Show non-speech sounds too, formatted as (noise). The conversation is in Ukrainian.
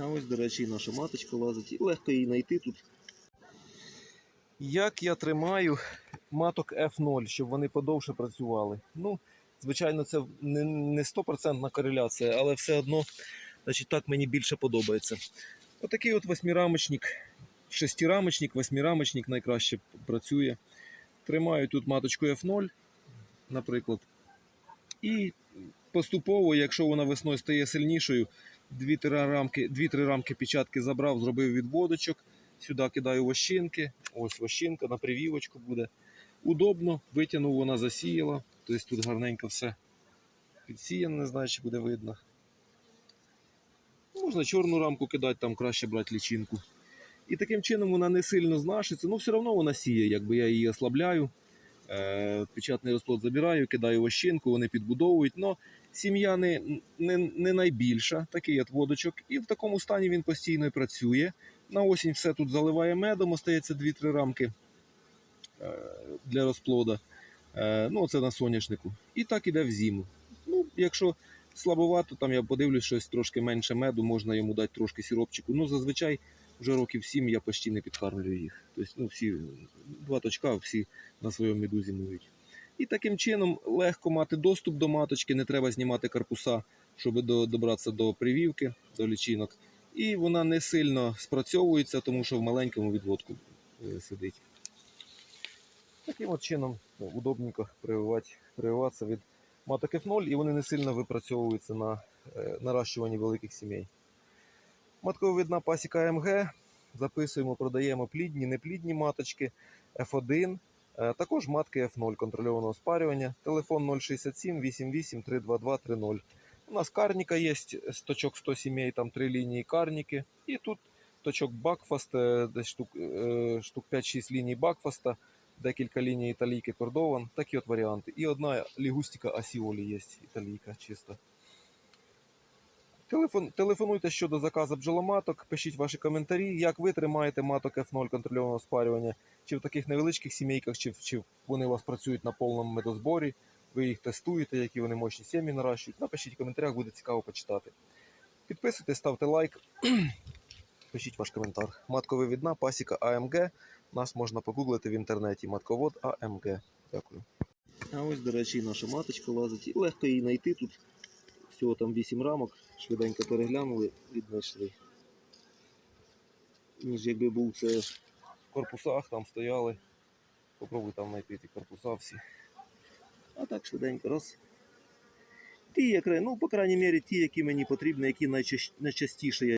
А ось, до речі, наша маточка лазить. І легко її знайти тут. Як я тримаю маток F0, щоб вони подовше працювали? Ну, звичайно, це не, не 100% кореляція, але все одно, значить, так мені більше подобається. Отакий от восьмирамочник, шестирамочник, восьмирамочник найкраще працює. Тримаю тут маточку F0, наприклад. І поступово, якщо вона весною стає сильнішою, 2-3 рамки, 2-3 рамки печатки забрав, зробив відводочок. Сюди кидаю вощинки. Ось вощинка на привівочку буде. Удобно, витягнув, вона засіяла. Тобто тут гарненько все підсіяно, не знаю, чи буде видно. Можна чорну рамку кидати, там краще брати лічинку. І таким чином вона не сильно знашиться, ну все одно вона сіє, якби я її ослабляю. Е, печатний розплод забираю, кидаю вощинку, вони підбудовують. Но сім'я не, не, не найбільша, такий от водочок. І в такому стані він постійно і працює. На осінь все тут заливає медом, остається 2-3 рамки е, для розплода. Е, ну, це на соняшнику. І так іде в зиму. Ну, якщо слабовато, там я подивлюсь щось трошки менше меду, можна йому дати трошки сіропчику. Ну, зазвичай вже років 7 я почти не підкармлюю їх. Тобто, ну, всі два точка, всі на своєму меду зимують. І таким чином легко мати доступ до маточки, не треба знімати корпуса, щоб до- добратися до привівки, до лічинок. І вона не сильно спрацьовується, тому що в маленькому відводку е, сидить. Таким от чином ну, удобненько прививати, прививатися від маток F0, і вони не сильно випрацьовуються на е, наращуванні великих сімей. Матковидна пасіка АМГ. Записуємо, продаємо плідні, неплідні маточки F1. Е, Також матки F0 контрольованого спарювання. Телефон 067 88 322 30. У нас карніка є, з точок 100 сімей, там три лінії карніки. І тут точок Бакфаст, е, десь штук, е, штук 5-6 ліній Бакфаста, декілька ліній італійки кордован. Такі от варіанти. І одна лігустика Асіолі є, італійка чиста. Телефон, телефонуйте щодо заказу бджоломаток, пишіть ваші коментарі, як ви тримаєте маток F0 контрольованого спарювання, чи в таких невеличких сімейках, чи, чи вони у вас працюють на повному медозборі, ви їх тестуєте, які вони мощні сім'ї наращують. Напишіть в коментарях, буде цікаво почитати. Підписуйтесь, ставте лайк, (clears throat) пишіть ваш коментар. Матковивідна пасіка АМГ. Нас можна погуглити в інтернеті. Матковод АМГ. Дякую. А ось, до речі, наша маточка лазить. І легко її знайти тут. Всього там 8 рамок, швиденько переглянули, віднайшли. Ніж якби був це в корпусах, там стояли. Попробуй там знайти ті корпуса всі. А так швиденько раз. Ті, як, ну, по крайній мірі, ті, які мені потрібні, які найчастіше я